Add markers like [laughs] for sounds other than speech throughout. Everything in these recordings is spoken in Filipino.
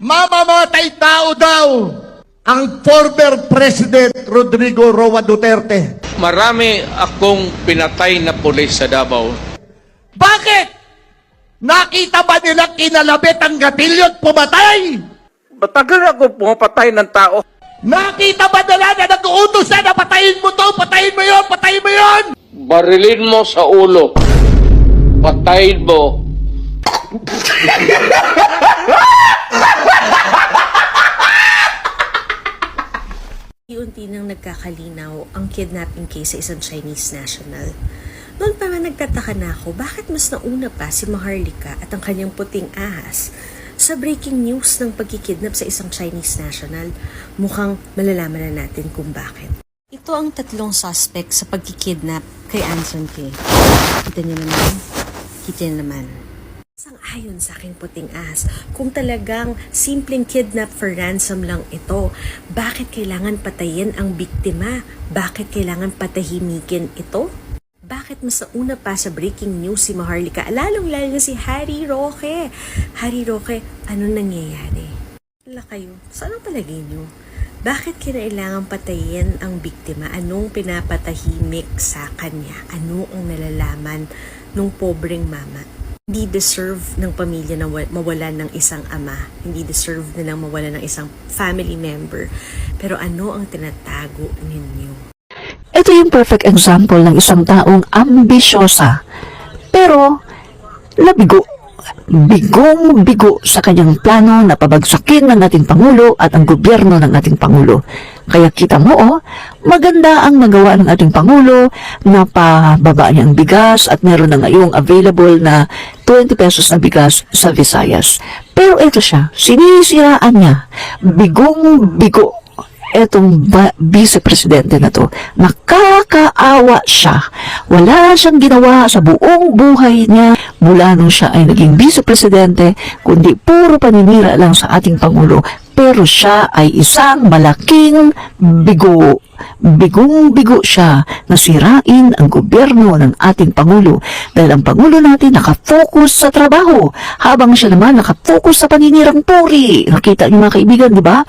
Mamamatay tao daw ang former President Rodrigo Roa Duterte. Marami akong pinatay na pulis sa Davao. Bakit? Nakita ba nila kinalabit ang gatilyo at pumatay? Matagal ako pumapatay ng tao. Nakita ba nila na nag-uutos na na patayin mo to, patayin mo yon, patayin mo yon? Barilin mo sa ulo. Patayin mo. [laughs] Unti nang nagkakalinaw ang kidnapping case sa isang Chinese national. Noon pa nagtataka na ako, bakit mas nauna pa si Maharlika at ang kanyang puting ahas sa breaking news ng pagkikidnap sa isang Chinese national? Mukhang malalaman na natin kung bakit. Ito ang tatlong suspect sa pagkikidnap kay Anson K. Kita niyo naman. Kita niyo naman. Sang ayon sa aking puting ahas, kung talagang simpleng kidnap for ransom lang ito, bakit kailangan patayin ang biktima? Bakit kailangan patahimikin ito? Bakit mas nauna pa sa breaking news si Maharlika? Lalong lalo si Harry Roque. Harry Roque, ano nangyayari? Wala kayo, saan ang palagay niyo? Bakit kinailangan patayin ang biktima? Anong pinapatahimik sa kanya? Ano ang nalalaman nung pobreng mama? Hindi deserve ng pamilya na wa- mawalan ng isang ama. Hindi deserve nilang mawalan ng isang family member. Pero ano ang tinatago ninyo? Ito yung perfect example ng isang taong ambisyosa, pero labigo. Bigong bigo sa kanyang plano na pabagsakin ng ating Pangulo at ang gobyerno ng ating Pangulo. Kaya kita mo, oh, maganda ang nagawa ng ating Pangulo na pababa niya ang bigas at meron na ngayong available na 20 pesos na bigas sa Visayas. Pero ito siya, sinisiraan niya. Bigong bigo etong vice-presidente na to, nakakaawa siya. Wala siyang ginawa sa buong buhay niya mula nung siya ay naging vice-presidente, kundi puro paninira lang sa ating Pangulo. Pero siya ay isang malaking bigo. Bigong-bigo siya na sirain ang gobyerno ng ating Pangulo dahil ang Pangulo natin nakafocus sa trabaho habang siya naman nakafocus sa paninirang puri. Nakita niyo mga kaibigan, di ba?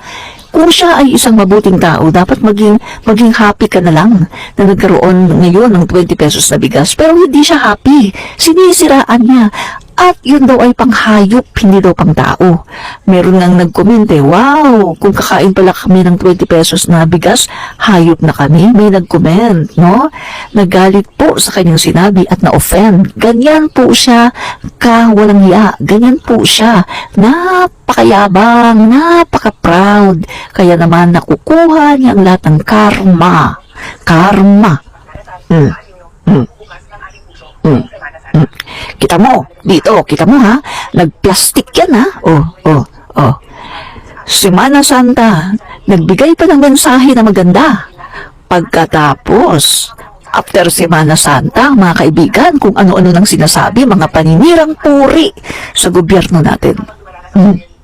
Kung siya ay isang mabuting tao, dapat maging, maging happy ka na lang na nagkaroon ngayon ng 20 pesos na bigas. Pero hindi siya happy. Sinisiraan niya. At yun daw ay panghayop, hindi daw pang tao. Meron nang nagkomente, wow, kung kakain pala kami ng 20 pesos na bigas, hayop na kami. May nagkomment, no? Nagalit po sa kanyang sinabi at na-offend. Ganyan po siya ka walang hiya. Ganyan po siya. Napakayabang, napaka-proud. Kaya naman nakukuha niya ang lahat ng karma. Karma. Mm. Mm. Mm. Kita mo, dito, kita mo ha, nagplastik yan ha. Oh, oh, oh. Semana Santa, nagbigay pa ng mensahe na maganda. Pagkatapos, after Semana Santa, mga kaibigan, kung ano-ano nang sinasabi, mga paninirang puri sa gobyerno natin. Mm.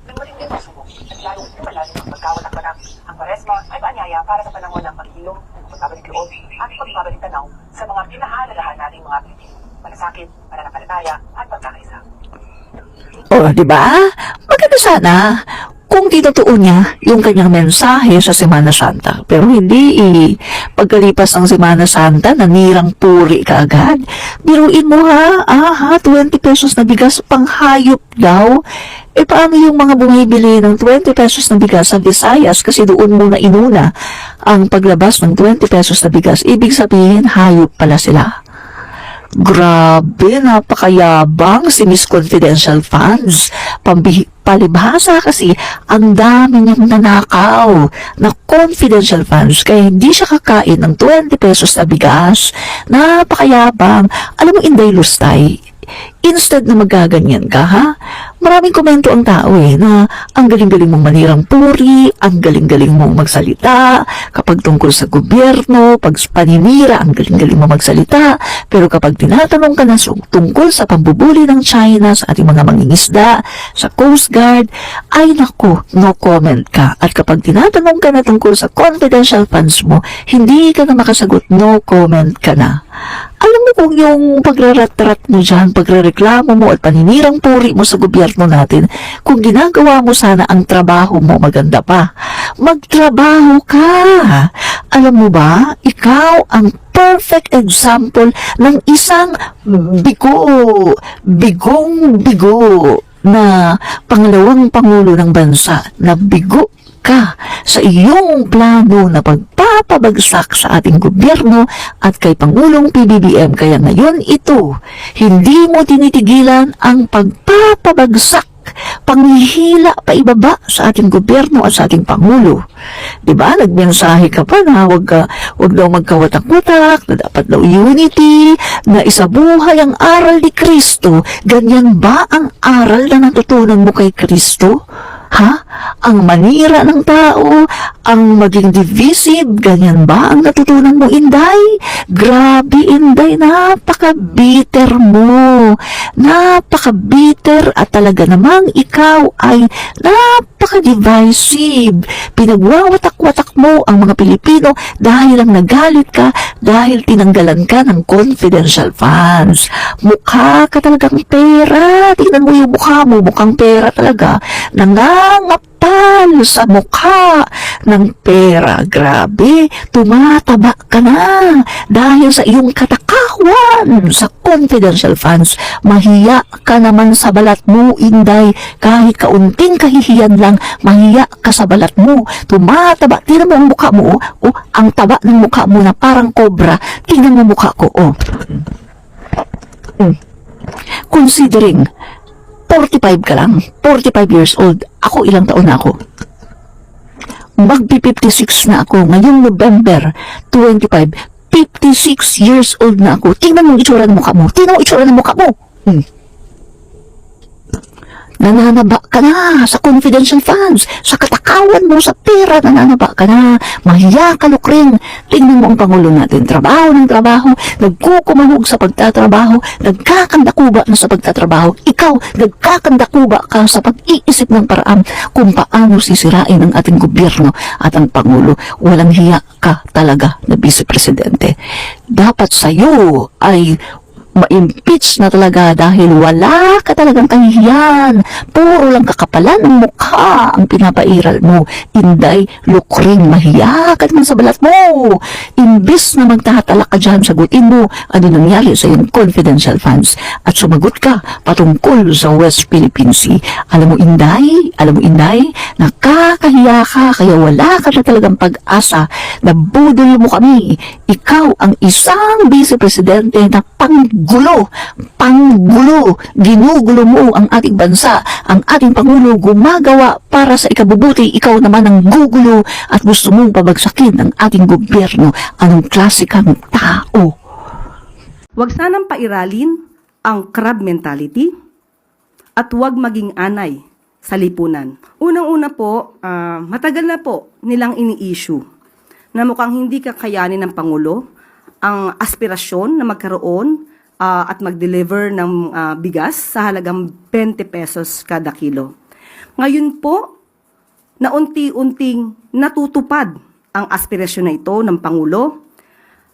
loob at pagbabalik tanaw sa mga kinahalagahan nating mga Pilipino. Malasakit, pananampalataya at pagkakaisa. O, di ba? Maganda sana kung tinotoo niya yung kanyang mensahe sa Semana Santa. Pero hindi eh. Pagkalipas ng Semana Santa, nanirang puri ka agad. Biruin mo ha, ah ha, 20 pesos na bigas pang hayop daw. Eh paano yung mga bumibili ng 20 pesos na bigas sa Visayas kasi doon muna inuna ang paglabas ng 20 pesos na bigas. Ibig sabihin, hayop pala sila. Grabe, napakayabang si Miss Confidential Funds. Pambihi, palibhasa kasi ang dami niyang nanakaw na confidential funds kaya hindi siya kakain ng 20 pesos na bigas. Napakayabang. Alam mo, Inday Lustay, instead na magaganyan ka, ha? Maraming komento ang tao eh, na ang galing-galing mong manirang puri, ang galing-galing mong magsalita, kapag tungkol sa gobyerno, pag paninira, ang galing-galing mong magsalita, pero kapag tinatanong ka na su- tungkol sa pambubuli ng China sa ating mga mangingisda, sa Coast Guard, ay nako, no comment ka. At kapag tinatanong ka na tungkol sa confidential funds mo, hindi ka na makasagot, no comment ka na. Alam mo kung yung pagrarat-rat mo dyan, pagrereklamo mo at paninirang puri mo sa gobyerno natin, kung ginagawa mo sana ang trabaho mo maganda pa, magtrabaho ka. Alam mo ba, ikaw ang perfect example ng isang bigo, bigong bigo na pangalawang pangulo ng bansa na bigo ka sa iyong plano na pagpapabagsak sa ating gobyerno at kay Pangulong PBBM. Kaya ngayon ito, hindi mo tinitigilan ang pagpapabagsak panghihila pa ibaba sa ating gobyerno at sa ating Pangulo. Di ba? Nagmensahe ka pa na wag, ka, wag daw magkawatak-watak, na dapat daw unity, na isabuhay ang aral ni Kristo. Ganyan ba ang aral na natutunan mo kay Kristo? Ha? Ang manira ng tao, ang maging divisive, ganyan ba ang natutunan mo, Inday? Grabe, Inday, napaka-bitter mo. Napaka-bitter at talaga namang ikaw ay napaka-divisive. Pinagwawatak-watak mo ang mga Pilipino dahil lang nagalit ka, dahil tinanggalan ka ng confidential funds. Mukha ka talagang pera. Tingnan mo yung mukha mo, mukhang pera talaga. Nangangapal sa mukha ng pera. Grabe, tumataba ka na dahil sa iyong katakawan sa confidential funds. Mahiya ka naman sa balat mo, Inday. Kahit kaunting kahihiyan lang, mahiya ka sa balat mo. Tumataba. Tingnan mo ang mukha mo, oh. oh ang taba ng mukha mo na parang cobra. Tingnan mo mukha ko, oh. Mm. Considering 45 ka lang, 45 years old, ako ilang taon na ako? Magpi-56 na ako ngayong November 25. 56 years old na ako. Tingnan mo itsura ng mukha mo. Tingnan mo itsura ng mukha mo. Hmm. Nananaba ka na sa confidential funds, sa katakawan mo, sa pera, nananaba ka na. Mahiya ka, Lukring. Tingnan mo ang Pangulo natin. Trabaho ng trabaho, nagkukumahog sa pagtatrabaho, nagkakandakuba na sa pagtatrabaho. Ikaw, nagkakandakuba ka sa pag-iisip ng paraan kung paano sisirain ang ating gobyerno at ang Pangulo. Walang hiya ka talaga na Vice Presidente. Dapat sa'yo ay ma-impeach na talaga dahil wala ka talagang kahihiyan. Puro lang kakapalan ng mukha ang pinapairal mo. Inday, lukring, mahiya ka naman sa balat mo. Imbis na magtatala ka dyan, sagutin mo ano nangyari sa iyong confidential funds at sumagot ka patungkol sa West Philippine Sea. Alam mo, Inday, alam mo, Inday, nakakahiya ka kaya wala ka na talagang pag-asa na budol mo kami. Ikaw ang isang vice-presidente na panggulo, panggulo, ginugulo mo ang ating bansa, ang ating Pangulo gumagawa para sa ikabubuti, ikaw naman ang gugulo at gusto mong pabagsakin ang ating gobyerno. Anong klase kang tao? Huwag sanang pairalin ang crab mentality at huwag maging anay sa lipunan. Unang-una po, ah, matagal na po nilang ini-issue na mukhang hindi kakayanin ng Pangulo ang aspirasyon na magkaroon ah, at mag-deliver ng ah, bigas sa halagang 20 pesos kada kilo. Ngayon po, na unti-unting natutupad ang aspirasyon na ito ng Pangulo,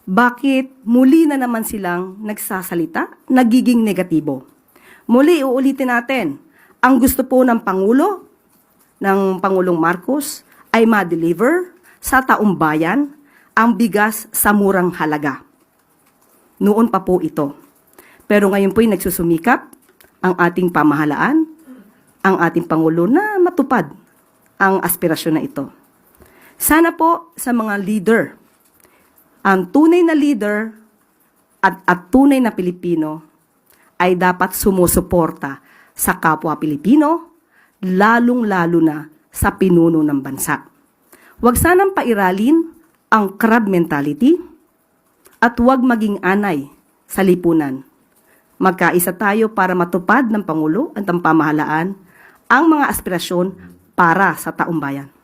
bakit muli na naman silang nagsasalita, nagiging negatibo? Muli, uulitin natin, ang gusto po ng Pangulo, ng Pangulong Marcos, ay ma-deliver sa taong bayan ang bigas sa murang halaga. Noon pa po ito. Pero ngayon po'y nagsusumikap ang ating pamahalaan, ang ating Pangulo na matupad ang aspirasyon na ito. Sana po sa mga leader, ang tunay na leader at, at tunay na Pilipino ay dapat sumusuporta sa kapwa Pilipino, lalong-lalo na sa pinuno ng bansa. Huwag sanang pairalin ang crab mentality at huwag maging anay sa lipunan. Magkaisa tayo para matupad ng Pangulo at ng pamahalaan ang mga aspirasyon para sa taumbayan.